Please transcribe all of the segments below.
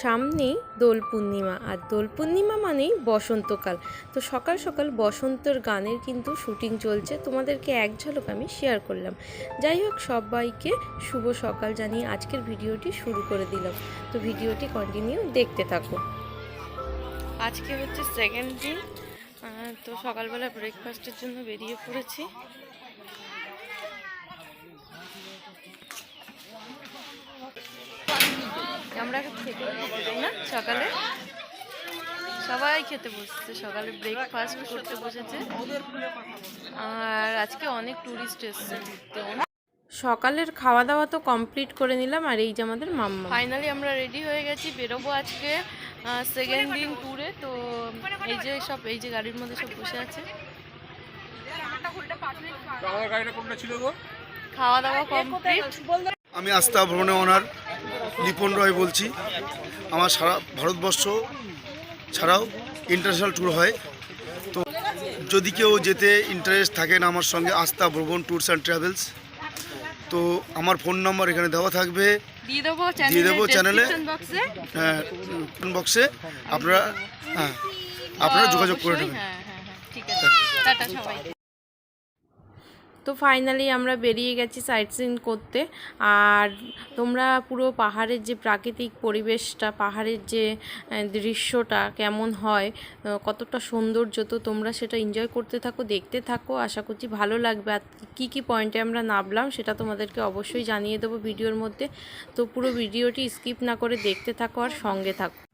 সামনেই দোল পূর্ণিমা, আর দোল পূর্ণিমা মানেই বসন্তকাল। তো সকাল সকাল বসন্তর গানের কিন্তু শুটিং চলছে। তোমাদেরকে এক ঝলক আমি শেয়ার করলাম। যাই হোক, সবাইকে শুভ সকাল জানিয়ে আজকের ভিডিওটি শুরু করে দিলাম। তো ভিডিওটি কন্টিনিউ দেখতে থাকো। আজকে হচ্ছে সেকেন্ড দিন তো সকালবেলা ব্রেকফাস্টের জন্য বেরিয়ে পড়েছি। আমরা খেতে তাই না? সকালে। সবাই খেতে বসছে সকালে ব্রেকফাস্ট করতে বসেছে। আর আজকে অনেক ট্যুরিস্ট এসছে ঘুরতে সকালের খাওয়া দাওয়া তো কমপ্লিট করে নিলাম আর এই যে আমাদের মাম্মা। ফাইনালি আমরা রেডি হয়ে গেছি বেরোবো আজকে সেকেন্ড দিন ট্যুরে তো এই যে সব এই যে গাড়ির মধ্যে সব বসে আছে। আমার গাড়িটা কোনটা ছিল গো? খাওয়া দাওয়া কমপ্লিট আমি আস্থা ভ্রমণে ওনার। লিপন রয় বলছি। আমার সারা ভারতবর্ষ ছাড়াও ইন্টারন্যাশনাল ট্যুর হয়। তো যদি কেউ যেতে ইন্টারেস্ট থাকেন আমার সঙ্গে আস্থা ভ্রমণ ট্যুরস অ্যান্ড ট্রাভেলস তো আমার ফোন নাম্বার এখানে দেওয়া থাকবে। দিয়ে দেবো চ্যানেলে। বক্সে বক্সে আপনারা হ্যাঁ আপনারা যোগাযোগ করে নেবেন। হ্যাঁ হ্যাঁ হ্যাঁ ঠিক আছে। তো ফাইনালি আমরা বেরিয়ে গেছি সাইট সিন করতে। আর তোমরা পুরো পাহাড়ের যে প্রাকৃতিক পরিবেশটা, পাহাড়ের যে দৃশ্যটা কেমন হয় কতটা সৌন্দর্য, তো তোমরা সেটা এনজয় করতে থাকো, দেখতে থাকো। আশা করছি ভালো লাগবে। আর কী কী পয়েন্টে আমরা নামলাম সেটা তোমাদেরকে অবশ্যই জানিয়ে দেবো ভিডিওর মধ্যে। তো পুরো ভিডিওটি স্কিপ না করে দেখতে থাকো আর সঙ্গে থাকো।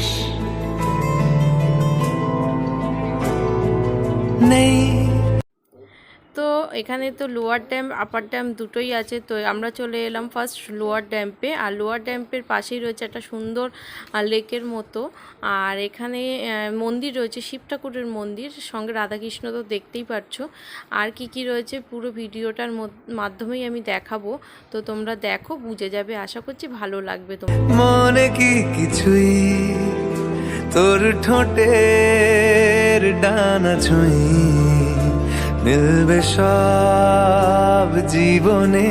একটু হাস নেই তো এখানে তো লোয়ার ড্যাম আপার ড্যাম দুটোই আছে, তো আমরা চলে এলাম ফার্স্ট লোয়ার ড্যাম্পে আর লোয়ার ড্যাম্পের পাশেই রয়েছে একটা সুন্দর লেকের মতো। আর এখানে মন্দির রয়েছে, শিব ঠাকুরের মন্দির, সঙ্গে রাধাকৃষ্ণ তো দেখতেই পাচ্ছো। আর কি কি রয়েছে পুরো ভিডিওটার মাধ্যমেই আমি দেখাবো। তো তোমরা দেখো, বুঝে যাবে, আশা করছি ভালো লাগবে তোমার। কিছুই? তোর ঠোঁটের ডানা ছুঁই। মিলবে সব জীবনে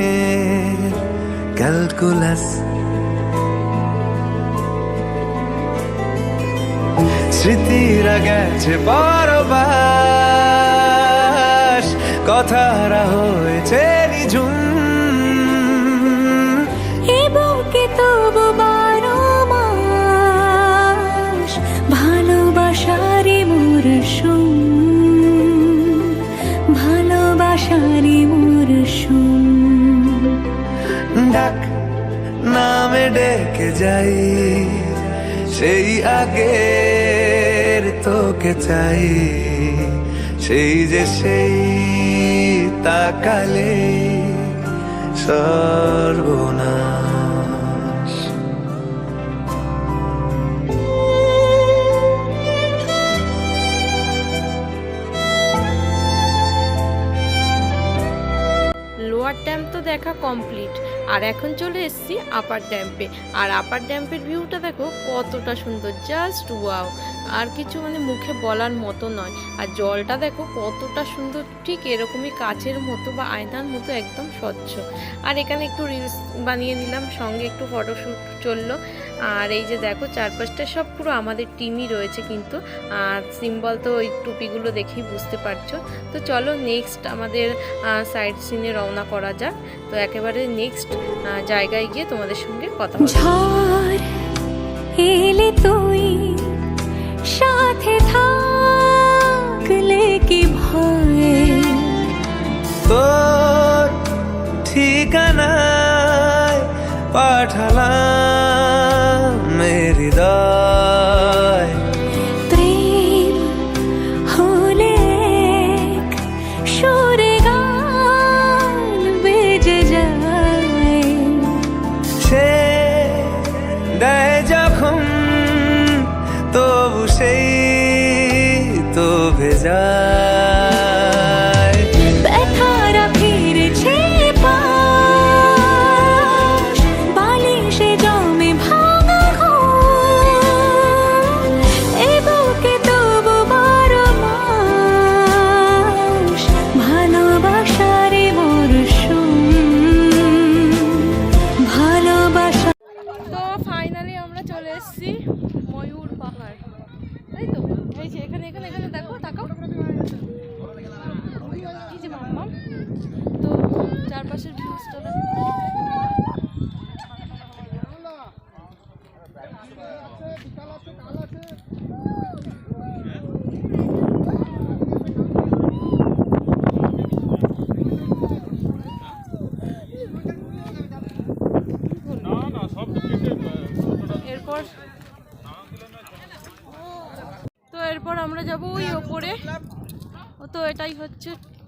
ক্যালকুলাস। স্মৃতিরা গেছে পরবাস কথারা হয়েছে নিঝুম। মাস ভালোবাসারি মরশুম ভালোবাসারি মরশুম ডাক নামে ডেকে যাই সেই আগের তোকে চাই সেই যে সেই তাকালে সর্বনাশ দেখা কমপ্লিট আর এখন চলে এসছি আপার ড্যাম্পে আর আপার ড্যাম্পের ভিউটা দেখো কতটা সুন্দর। জাস্ট ওয়াও আর কিছু মানে মুখে বলার মতো নয়। আর জলটা দেখো কতটা সুন্দর, ঠিক এরকমই কাচের মতো বা আয়নার মতো একদম স্বচ্ছ। আর এখানে একটু রিলস বানিয়ে নিলাম, সঙ্গে একটু ফটোশ্যুট চলল। আর এই যে দেখো চারপাশটা সব পুরো আমাদের টিমই রয়েছে কিন্তু। আর সিম্বল তো ওই টুপিগুলো দেখেই বুঝতে পারছ। তো চলো নেক্সট আমাদের সাইড সিনে রওনা করা যাক। তো একেবারে নেক্সট জায়গায় গিয়ে তোমাদের সঙ্গে কথা এলে তুই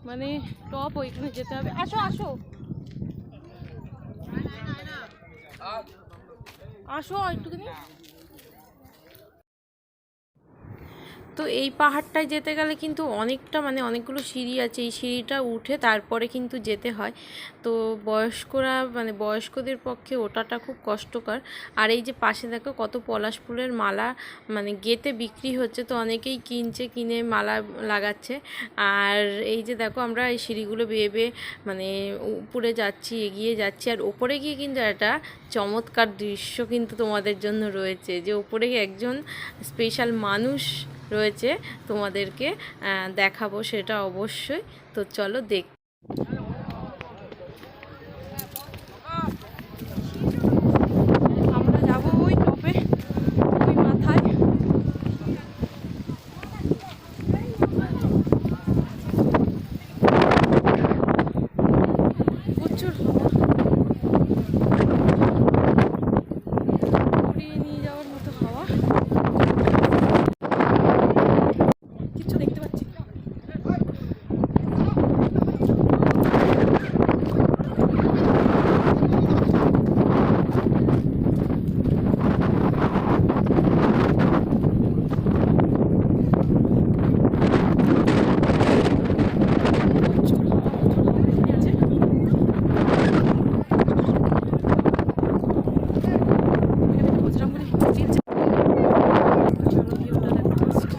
মানে টপ ওইখানে যেতে হবে। আসো আসো। আসো একটুখানি। তো এই পাহাড়টায় যেতে গেলে কিন্তু অনেকটা মানে অনেকগুলো সিঁড়ি আছে। এই সিঁড়িটা উঠে তারপরে কিন্তু যেতে হয়। তো বয়স্করা মানে বয়স্কদের পক্ষে ওটাটা খুব কষ্টকর। আর এই যে পাশে দেখো কত পলাশ ফুলের মালা মানে গেতে বিক্রি হচ্ছে। তো অনেকেই কিনছে, কিনে মালা লাগাচ্ছে। আর এই যে দেখো আমরা এই সিঁড়িগুলো বেয়ে বেয়ে মানে উপরে যাচ্ছি, এগিয়ে যাচ্ছি। আর ওপরে গিয়ে কিন্তু একটা চমৎকার দৃশ্য কিন্তু তোমাদের জন্য রয়েছে। যে ওপরে একজন স্পেশাল মানুষ রয়েছে তোমাদেরকে দেখাবো সেটা অবশ্যই। তো চলো দেখ আমরা যাব ওই টপে ওই মাথায় প্রচুর হাওয়া উড়িয়ে নিয়ে যাওয়ার মতো হাওয়া কিছু দেখতে পাচ্ছি না। প্রচুর হাওয়া, প্রচুর হাওয়া এখানে আছে। এখানে বজরংবলী দিয়েছে চলো ভিউটা দেখো first।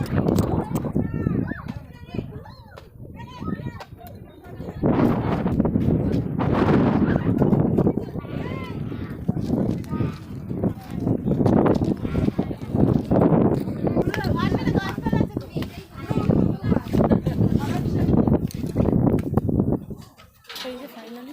এই যে ফাইনালি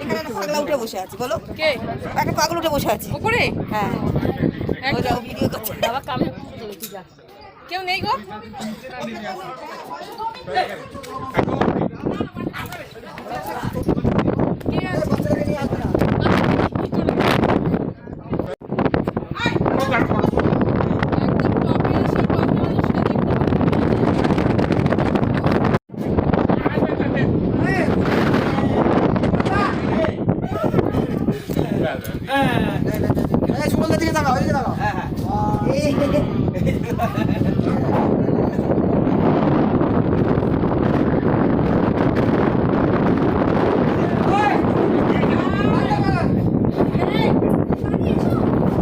এখানে একটা পাগলা উঠে বসে আছে বলো। কে? একটা পাগল উঠে বসে আছে। উপরে হ্যাঁ। ও যাও ভিডিও করছে। বাবা কামড়ে কেউ নেই গো? কে আছে? একদম টপে এসে টপ মানুষকে দেখতে পাবে।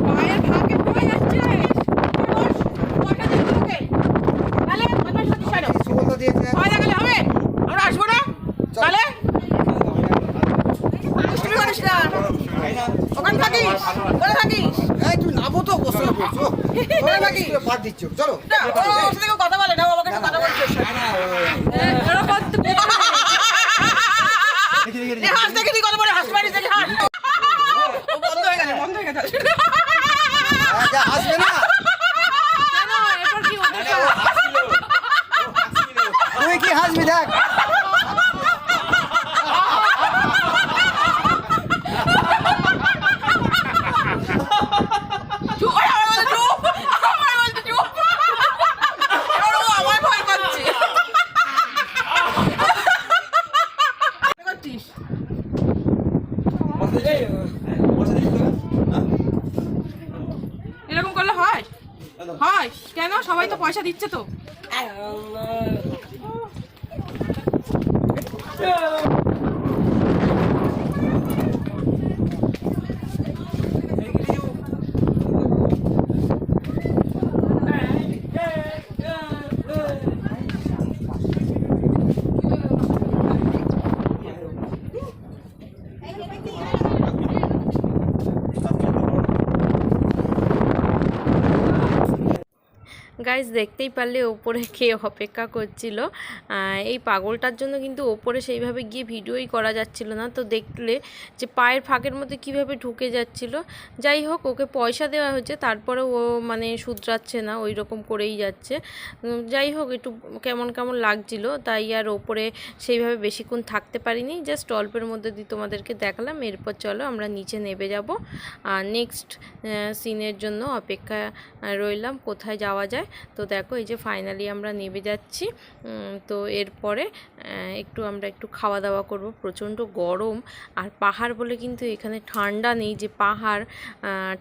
পায়ের ফাঁকে পড়ে যাচ্ছে বস, কটা দিন তোকে? তাহলে বদমাশ করছিস কেন? ভয় দেখালে হবে? আমরা আসব না? তাহলে? দুষ্টুমি করিস না। ওখানে থাকিস? কোথায় থাকিস? কোথায় থাকিস? না, ও ওর সাথে কেউ কথা বলে না, ও আমাকে একটু কথা বলছে। এরকম তো- এ হাস দেখে তুই কথা বলে, হাস মারিস দেখে হাস। ও বন্ধ হয়ে গেছে, বন্ধ হয়ে গেছে। কেন? এরপর কি হতে পারে? তুই কি হাসবি দেখ চুপ, ওই আমার পয়সা দিচ্ছে তো। গাইজ দেখতেই পারলে ওপরে কে অপেক্ষা করছিল। এই পাগলটার জন্য কিন্তু ওপরে সেইভাবে গিয়ে ভিডিওই করা যাচ্ছিল না। তো দেখলে যে পায়ের ফাঁকের মধ্যে কীভাবে ঢুকে যাচ্ছিল। যাই হোক, ওকে পয়সা দেওয়া হচ্ছে তারপরে ও মানে শুধরাচ্ছে না ওই রকম করেই যাচ্ছে। যাই হোক, একটু কেমন কেমন লাগছিল, তাই আর ওপরে সেইভাবে বেশিক্ষণ থাকতে পারিনি। জাস্ট অল্পের মধ্যে দিয়ে তোমাদেরকে দেখালাম, এরপর চলো আমরা নিচে নেমে যাব। আর নেক্সট সিনের জন্য অপেক্ষা রইলাম, কোথায় যাওয়া যায়। তো দেখো, এই যে ফাইনালি আমরা নেমে যাচ্ছি। তো এরপরে একটু আমরা একটু খাওয়া দাওয়া করব। প্রচণ্ড গরম। আর পাহাড় বলে কিন্তু এখানে ঠান্ডা নেই যে পাহাড়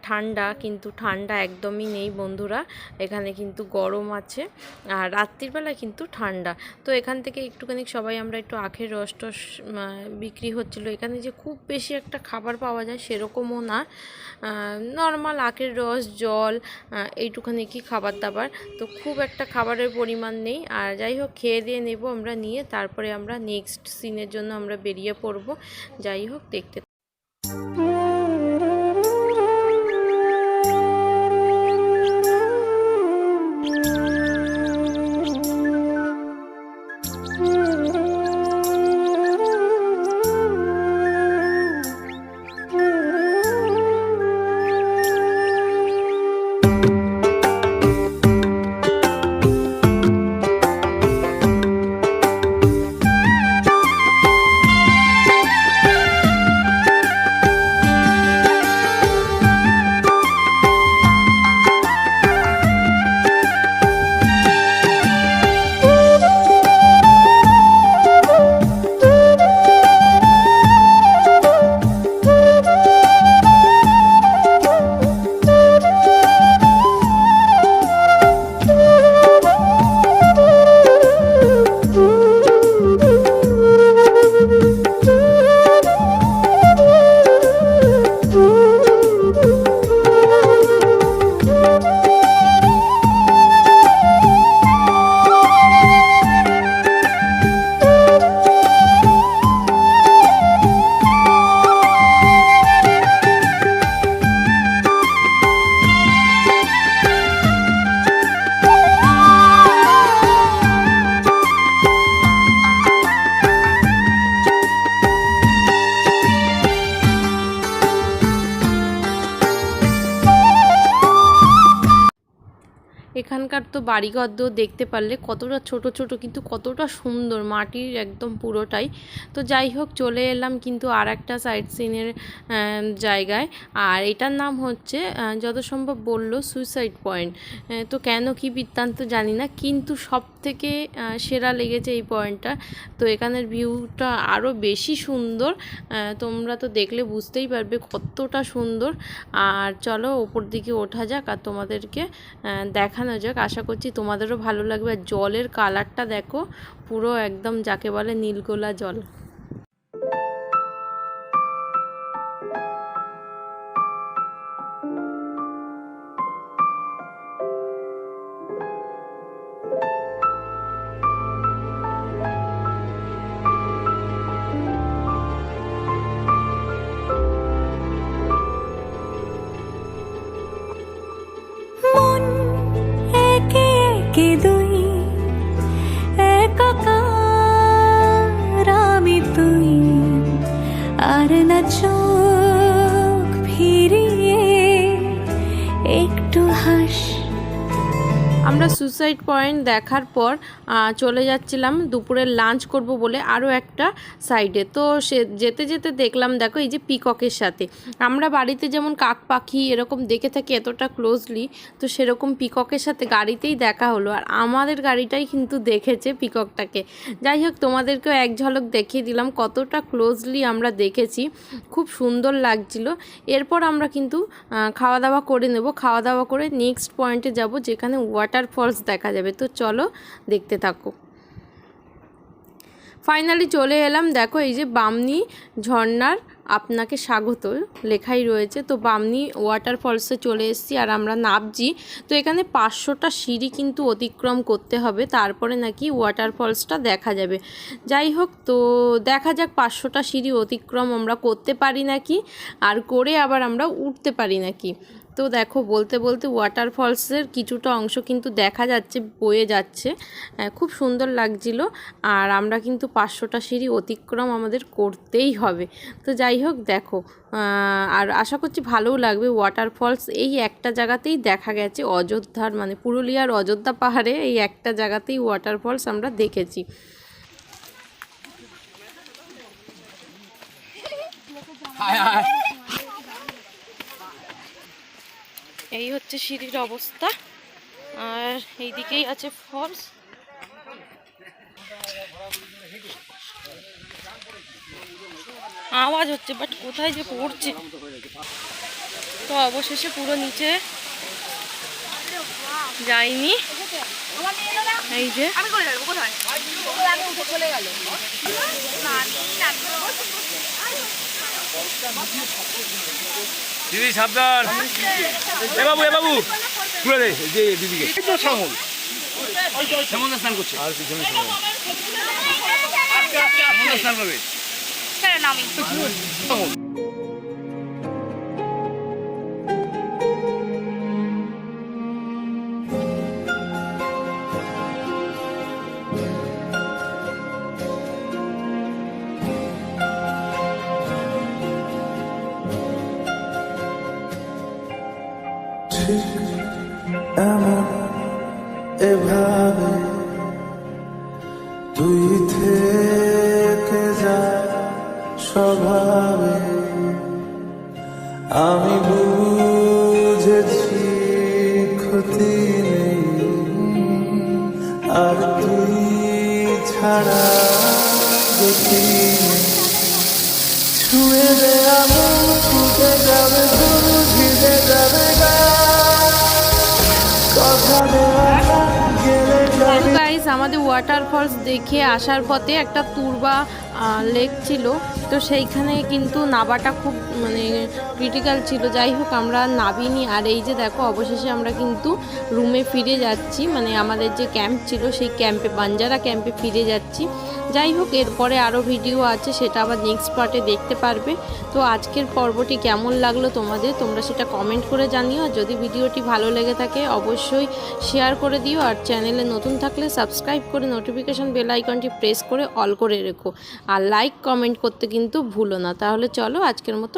ঠান্ডা, কিন্তু ঠান্ডা একদমই নেই বন্ধুরা। এখানে কিন্তু গরম আছে। আর রাত্রিবেলা কিন্তু ঠান্ডা। তো এখান থেকে একটুখানি সবাই আমরা একটু আখের রস টস বিক্রি হচ্ছিল। এখানে যে খুব বেশি একটা খাবার পাওয়া যায় সেরকমও না। নর্মাল আখের রস, জল এইটুখানি কি খাবার দাবার তো খুব একটা খাবারের পরিমাণ নেই। আর যাই হোক, খেয়ে দিয়ে নেব আমরা নিয়ে, তারপরে আমরা নেক্সট সিনের জন্য আমরা বেরিয়ে পড়ব। যাই হোক, দেখতে এখানকার তো বাড়িঘর দোর দেখতে পারলে কতটা ছোট ছোট কিন্তু কতটা সুন্দর। মাটির একদম পুরোটাই। তো যাই হোক, চলে এলাম কিন্তু আর একটা সাইড সিনের জায়গায়। আর এটার নাম হচ্ছে যত সম্ভব বলল সুইসাইড পয়েন্ট তো কেন কি বৃত্তান্ত জানি না, কিন্তু সব থেকে সেরা লেগেছে এই পয়েন্টটা তো এখানের ভিউটা আরও বেশি সুন্দর। তোমরা তো দেখলে বুঝতেই পারবে কতটা সুন্দর। আর চলো ওপর দিকে ওঠা যাক আর তোমাদেরকে দেখানো যাক। আশা করছি তোমাদেরও ভালো লাগবে। আর জলের কালারটা দেখো পুরো একদম যাকে বলে নীলগোলা জল। সুসাইড পয়েন্ট দেখার পর চলে যাচ্ছিলাম। দুপুরের লাঞ্চ করব বলে আরও একটা সাইডে তো সে, যেতে যেতে দেখলাম, দেখো এই যে পিককের সাথে। আমরা বাড়িতে যেমন কাক পাখি এরকম দেখে থাকি এতটা ক্লোজলি তো সেরকম পিককের সাথে গাড়িতেই দেখা হলো। আর আমাদের গাড়িটাই কিন্তু দেখেছে পিককটাকে যাই হোক, তোমাদেরকেও এক ঝলক দেখিয়ে দিলাম কতটা ক্লোজলি আমরা দেখেছি। খুব সুন্দর লাগছিল। এরপর আমরা কিন্তু খাওয়া দাওয়া করে নেব। খাওয়া দাওয়া করে নেক্সট পয়েন্টে যাব, যেখানে ওয়াটারফলস ফলস দেখা যাবে। তো চলো দেখতে থাকো। ফাইনালি চলে এলাম। দেখো এই যে বামনি ঝর্ণার আপনাকে স্বাগত লেখাই রয়েছে। তো বামনি ওয়াটার ফলসে চলে এসেছি আর আমরা নামছি তো এখানে পাঁচশোটা সিঁড়ি কিন্তু অতিক্রম করতে হবে। তারপরে নাকি ওয়াটার ফলসটা দেখা যাবে। যাই হোক, তো দেখা যাক পাঁচশোটা সিঁড়ি অতিক্রম আমরা করতে পারি নাকি। আর করে আবার আমরা উঠতে পারি নাকি। তো দেখো বলতে বলতে ওয়াটার ফলসের কিছুটা অংশ কিন্তু দেখা যাচ্ছে, বয়ে যাচ্ছে। খুব সুন্দর লাগছিল আর আমরা কিন্তু পাঁচশোটা সিঁড়ি অতিক্রম আমাদের করতেই হবে। তো যাই হোক দেখো আর আশা করছি ভালোও লাগবে। ওয়াটার ফলস এই একটা জায়গাতেই দেখা গেছে, অযোধ্যার মানে পুরুলিয়ার অযোধ্যা পাহাড়ে এই একটা জায়গাতেই ওয়াটার ফলস আমরা দেখেছি। এই হচ্ছে সিঁড়ির অবস্থা। আর এইদিকেই আছে ফলস। আওয়াজ হচ্ছে বাট কোথায় যে পড়ছে? তো অবশেষে পুরো নিচে যাইনি। এই যে। দিদি সাবধান। এ বাবু এ বাবু তুলে দে যে দিদিকে। শ্যামল। শ্যামল স্নান করছে। আর পিছনে শ্যামল। শ্যামল স্নান করবে শ্যামল। এভাবে তুই থেকে যা স্বভাবে। আমি বুঝেছি ক্ষতি নেই আর তুই ছাড়া গতি আমাদের ওয়াটার ফলস দেখে আসার পথে একটা তুরবা লেক ছিল। তো সেইখানে কিন্তু নাবাটা খুব মানে ক্রিটিক্যাল ছিল। যাই হোক, আমরা নাবিনি। আর এই যে দেখো, অবশেষে আমরা কিন্তু রুমে ফিরে যাচ্ছি। মানে আমাদের যে ক্যাম্প ছিল, সেই ক্যাম্পে বাঞ্জারা ক্যাম্পে ফিরে যাচ্ছি। যাই হোক, এরপরে আরও ভিডিও আছে, সেটা আবার নেক্সট পার্টে দেখতে পারবে। তো আজকের পর্বটি কেমন লাগল তোমাদের, তোমরা সেটা কমেন্ট করে জানিও। আর যদি ভিডিওটি ভালো লেগে থাকে, অবশ্যই শেয়ার করে দিও। আর চ্যানেলে নতুন থাকলে সাবস্ক্রাইব করে নোটিফিকেশান বেল আইকনটি প্রেস করে অল করে রেখো। আর লাইক কমেন্ট করতে কিন্তু ভুলো না। তাহলে চলো আজকের মতো